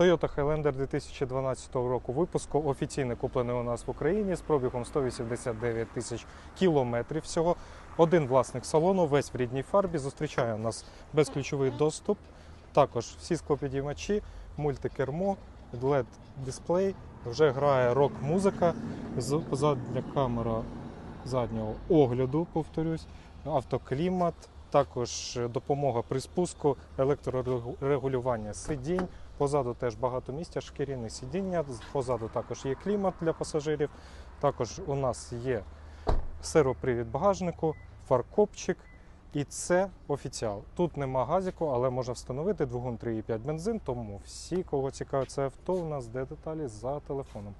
Toyota Highlander 2012 року випуску, офіційно куплений у нас в Україні з пробігом 189 тисяч кілометрів всього. Один власник салону, весь в рідній фарбі. Зустрічає нас безключовий доступ. Також всі склопідіймачі, мультикермо, led дисплей. Вже грає рок-музика. Задня камера заднього огляду, повторюсь, автоклімат, також е, допомога при спуску, електрорегулювання сидінь. Позаду теж багато місця, шкіряне сидіння. Позаду також є клімат для пасажирів. Також у нас є сервопривід багажнику, фаркопчик. І це офіціал. Тут нема газіку, але можна встановити двигун 3,5 бензин. Тому всі, кого цікавить це авто, у нас де деталі за телефоном.